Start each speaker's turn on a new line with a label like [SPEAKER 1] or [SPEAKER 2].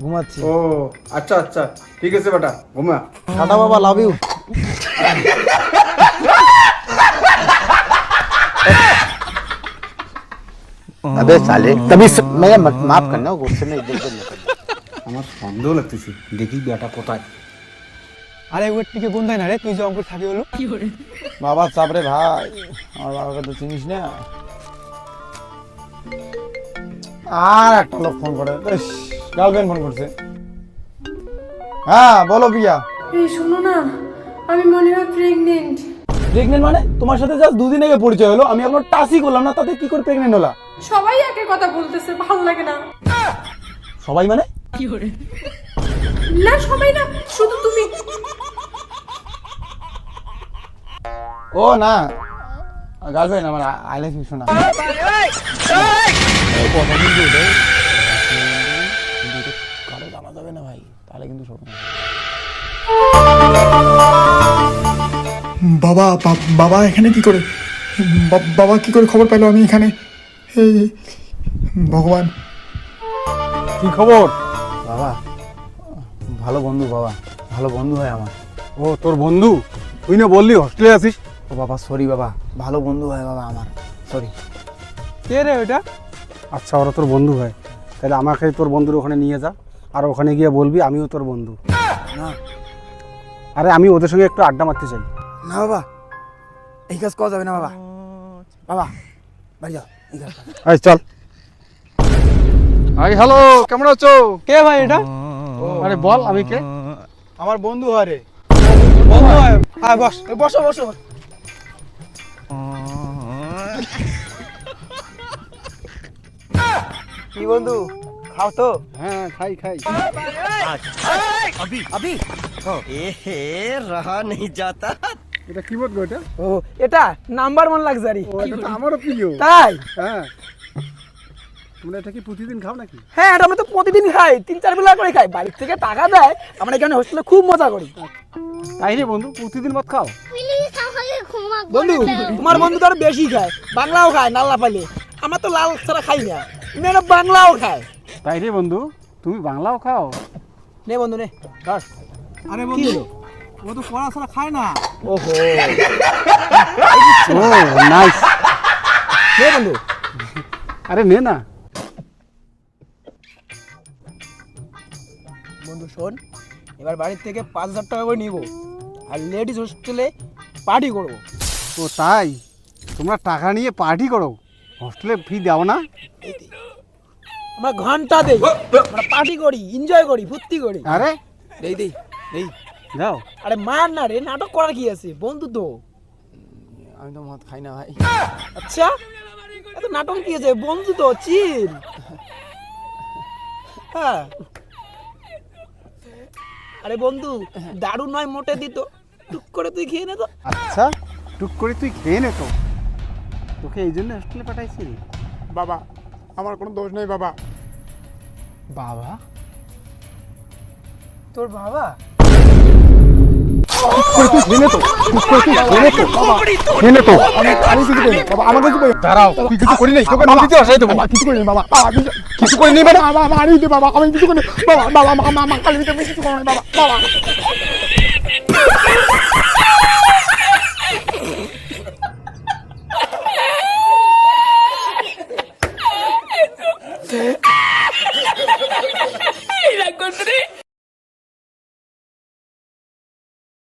[SPEAKER 1] ঘুমাচ্ছি
[SPEAKER 2] ও আচ্ছা আচ্ছা ঠিক আছে বেটা ঘুমা
[SPEAKER 1] টাটা বাবা লাভ ইউ
[SPEAKER 3] अबे साले तभी स... मैं मत माफ करना गुस्से में इधर उधर निकल
[SPEAKER 2] আমার সন্দেহ লাগতেছে দেখি বেটা কোথায়
[SPEAKER 4] আরে ওর টিকে কোনটাই না রে তুই যে অঙ্কুর থাকি হলো
[SPEAKER 1] বাবা চাপরে ভাই আমার বাবাকে তো চিনিস না আর একটা লোক ফোন করে গার্লফ্রেন্ড ফোন করছে হ্যাঁ বলো প্রিয়া
[SPEAKER 5] এই শোনো না আমি মনে হয় প্রেগনেন্ট
[SPEAKER 1] প্রেগনেন্ট মানে তোমার সাথে জাস্ট দুদিন আগে পরিচয় হলো আমি এখনও টাচই করলাম না তাতে কি করে প্রেগনেন্ট হলা
[SPEAKER 5] সবাই একের কথা বলতেছে ভালো লাগে না
[SPEAKER 1] সবাই মানে
[SPEAKER 5] না সবাই না শুধু তুমি
[SPEAKER 1] ও না গার্লফ্রেন্ড আমার আই লাভ ইউ শোনা কিন্তু শোনো
[SPEAKER 4] বাবা বাবা এখানে কি করে? বাবা কি করে খবর পেল আমি এখানে? এই ভগবান।
[SPEAKER 1] কি খবর? বাবা ভালো বন্ধু বাবা ভালো বন্ধু হয় আমার।
[SPEAKER 6] ও তোর বন্ধু? তুই না বললি হোস্টেলে আছিস?
[SPEAKER 1] ও বাবা সরি বাবা ভালো বন্ধু হয় বাবা আমার সরি
[SPEAKER 6] কে রে ওটা আচ্ছা ওরা তোর বন্ধু হয়। তাহলে আমাকে তোর বন্ধুর ওখানে নিয়ে যা। আর ওখানে গিয়ে বলবি আমিও তোর বন্ধু।
[SPEAKER 1] না
[SPEAKER 6] আরে আমি ওদের সঙ্গে একটু আড্ডা মারতে চাই।
[SPEAKER 1] না বাবা এই কাজ করা যাবে না বাবা। বাবা বাড়ি যাও এই কাজ করা। যাবে না।
[SPEAKER 6] এই চল। আই হ্যালো কেমন আছো?
[SPEAKER 4] কে ভাই এটা?
[SPEAKER 6] আরে বল আমি কে?
[SPEAKER 4] আমার বন্ধু হয় রে। বন্ধু হয়? হ্যাঁ বস এই বসো বসো। কি বন্ধু? খাও তো
[SPEAKER 6] হ্যাঁ খাই খাই
[SPEAKER 3] रहा नहीं जाता
[SPEAKER 6] এটা কি বলবো এটা
[SPEAKER 4] ও এটা নাম্বার ওয়ান লাক্সারি
[SPEAKER 6] ও এটা তো আমারও প্রিয়
[SPEAKER 4] তাই
[SPEAKER 6] হ্যাঁ তোমরা এটা কি প্রতিদিন খাও নাকি
[SPEAKER 4] হ্যাঁ এটা আমরা তো প্রতিদিন খাই তিন চার বেলা করে খাই বাড়ির থেকে টাকা দেয় আমরা এখানে হোস্টেলে খুব মজা করি
[SPEAKER 6] তাই রে বন্ধু প্রতিদিন মত খাও
[SPEAKER 4] বন্ধু তোমার বন্ধু তো আরো বেশি খায় বাংলাও খায় নাল্লা পালে আমরা তো লাল ছাড়া খাই না মেয়েরা বাংলাও খায়
[SPEAKER 6] তাই রে বন্ধু তুমি বাংলাও খাও।
[SPEAKER 4] নে বন্ধু নে ধর
[SPEAKER 6] আরে
[SPEAKER 4] হলো?
[SPEAKER 6] ও তো পড়াশোনা খায় না।
[SPEAKER 4] ওহো।
[SPEAKER 6] ও নাইস
[SPEAKER 4] নে বন্ধু।
[SPEAKER 6] আরে নে না।
[SPEAKER 4] বন্ধু শোন এবার বাড়ির থেকে পাঁচ হাজার টাকা করে নিব আর লেডিস হোস্টেলে পার্টি করব।
[SPEAKER 6] ও তাই? তোমরা টাকা নিয়ে পার্টি করো। হোস্টেলে ফি দাও না।
[SPEAKER 4] আমরা ঘণ্টা দেই। আমরা পার্টি করি এনজয় করি ফুর্তি করি।
[SPEAKER 6] আরে?
[SPEAKER 4] দেই দেই দেই।
[SPEAKER 6] যাও।
[SPEAKER 4] আরে মার না রে নাটক করার কি আছে? বন্ধু তো।
[SPEAKER 1] আমি তো মদ খাই না ভাই।
[SPEAKER 4] আচ্ছা? এত নাটক কি আছে? বন্ধু তো চিল। হ্যাঁ। আরে বন্ধু দারু নয় মোটে দিত। টুক করে তুই খেয়ে নে তো।
[SPEAKER 6] আচ্ছা টুক করে তুই খেয়ে নে তো। তোকে এই জন্য হোস্টেলে পাঠাইছি।
[SPEAKER 4] বাবা আমার কোনো দোষ নেই বাবা।
[SPEAKER 1] বাবা?
[SPEAKER 4] তোর বাবা? আমি
[SPEAKER 6] দাঁড়াও তুই কিছু করি নাই তোকে নদীতে আসাই দেবো
[SPEAKER 4] কিছু করি বাবা বাবা কিছু
[SPEAKER 6] করি মানে
[SPEAKER 4] বাবা বাবা দে বাবা আমি কিছু করি বাবা বাবা মা মা মা কালি আমি কিছু করি বাবা
[SPEAKER 5] রাগ করতে রে